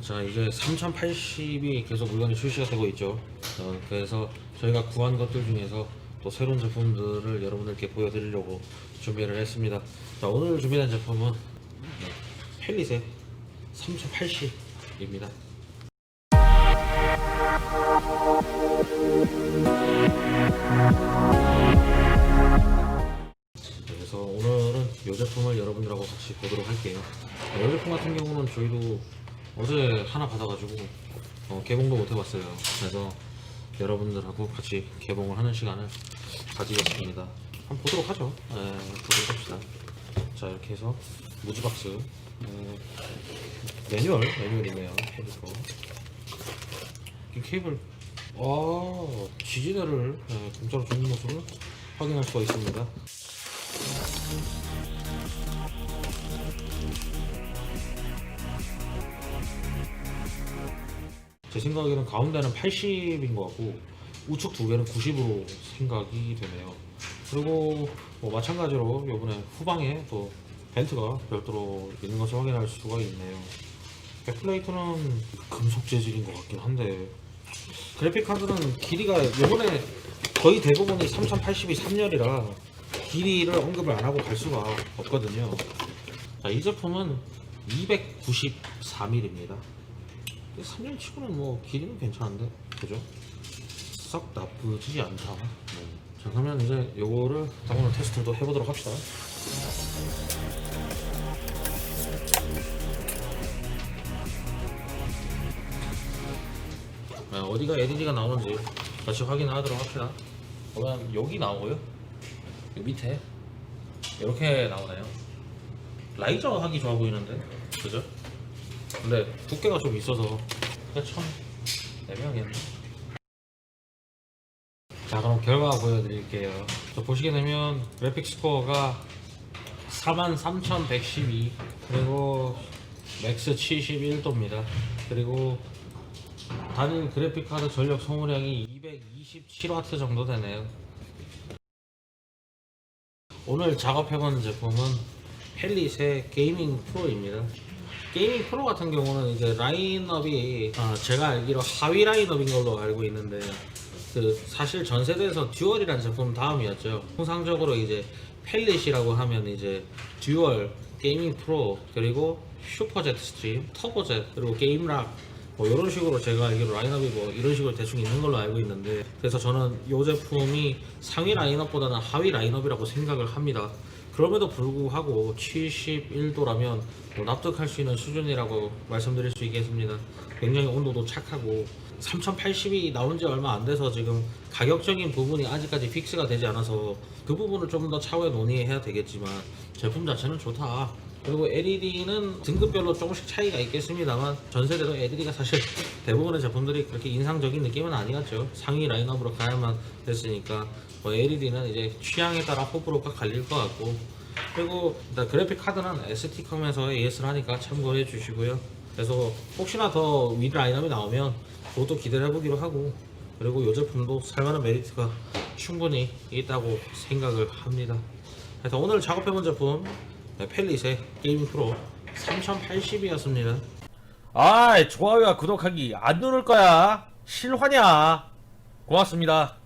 자 이제 3080이 계속 물건이 출시가 되고 있죠. 어, 그래서 저희가 구한 것들 중에서 또 새로운 제품들을 여러분들께 보여드리려고 준비를 했습니다. 자 오늘 준비된 제품은 네, 펠릿의 3080입니다. 그래서 오늘은 이 제품을 여러분들하고 같이 보도록 할게요. 이 제품 같은 경우는 저희도 어제 하나 받아가지고 어, 개봉도 못 해봤어요. 그래서 여러분들하고 같이 개봉을 하는 시간을 가지겠습니다. 한번 보도록 하죠. 네, 보도록 합시다. 자 이렇게 해서 무지박스 네, 매뉴얼 매뉴얼이네요. 헤드로 이 케이블 아 지지대를 네, 공짜로 주는 모습을 확인할 수가 있습니다. 제 생각에는 가운데는 80인 것 같고 우측 두 개는 90으로 생각이 되네요. 그리고 뭐 마찬가지로 이번에 후방에 또 벤트가 별도로 있는 것을 확인할 수가 있네요. 백플레이트는 금속 재질인 것 같긴 한데 그래픽 카드는 길이가 이번에 거의 대부분이 3080이 3열이라 길이를 언급을 안 하고 갈 수가 없거든요. 자, 이 제품은 294mm입니다. 3년 치고는 뭐 길이는 괜찮은데 그죠? 썩 나쁘지 않다. 네. 자 그러면 이제 요거를 오늘 테스트도 해보도록 합시다. 네, 어디가 LED가 나오는지 다시 확인하도록 합시다. 그러면 여기 나오고요. 요 밑에 이렇게 나오네요. 라이저 하기 좋아 보이는데, 그죠? 근데 두께가 좀 있어서 그냥 참 애매하겠네. 자 그럼 결과 보여드릴게요. 저 보시게 되면 그래픽 스코어가 43,112 그리고 맥스 71도입니다. 그리고 단일 그래픽 카드 전력 소모량이 227W 정도 되네요. 오늘 작업해본 제품은 펠릿의 게이밍 프로입니다. 게이밍 프로 같은 경우는 이제 라인업이 아, 제가 알기로 하위 라인업인 걸로 알고 있는데 그 사실 전 세대에서 듀얼이라는 제품 다음이었죠. 통상적으로 이제 펠릿이라고 하면 이제 듀얼, 게이밍 프로 그리고 슈퍼젯 스트림, 터보젯 그리고 게임락 뭐 이런 식으로 제가 알기로 라인업이 뭐 이런 식으로 대충 있는 걸로 알고 있는데 그래서 저는 이 제품이 상위 라인업보다는 하위 라인업이라고 생각을 합니다. 그럼에도 불구하고 71도라면 뭐 납득할 수 있는 수준이라고 말씀드릴 수 있겠습니다. 굉장히 온도도 착하고 3080이 나온 지 얼마 안 돼서 지금 가격적인 부분이 아직까지 픽스가 되지 않아서 그 부분을 좀 더 차후에 논의해야 되겠지만 제품 자체는 좋다. 그리고 LED는 등급별로 조금씩 차이가 있겠습니다만 전 세대도 LED가 사실 대부분의 제품들이 그렇게 인상적인 느낌은 아니었죠. 상위 라인업으로 가야만 됐으니까 뭐 LED는 이제 취향에 따라 호불호가 갈릴 것 같고 그리고 일단 그래픽 카드는 ST컴에서 AS를 하니까 참고해 주시고요. 그래서 혹시나 더 위 라인업이 나오면 그것도 기대를 해보기로 하고 그리고 이 제품도 살만한 메리트가 충분히 있다고 생각을 합니다. 그래서 오늘 작업해본 제품 네, 펠릿의 게임 프로 3080이었습니다. 아, 좋아요와 구독하기 안 누를 거야. 실화냐? 고맙습니다.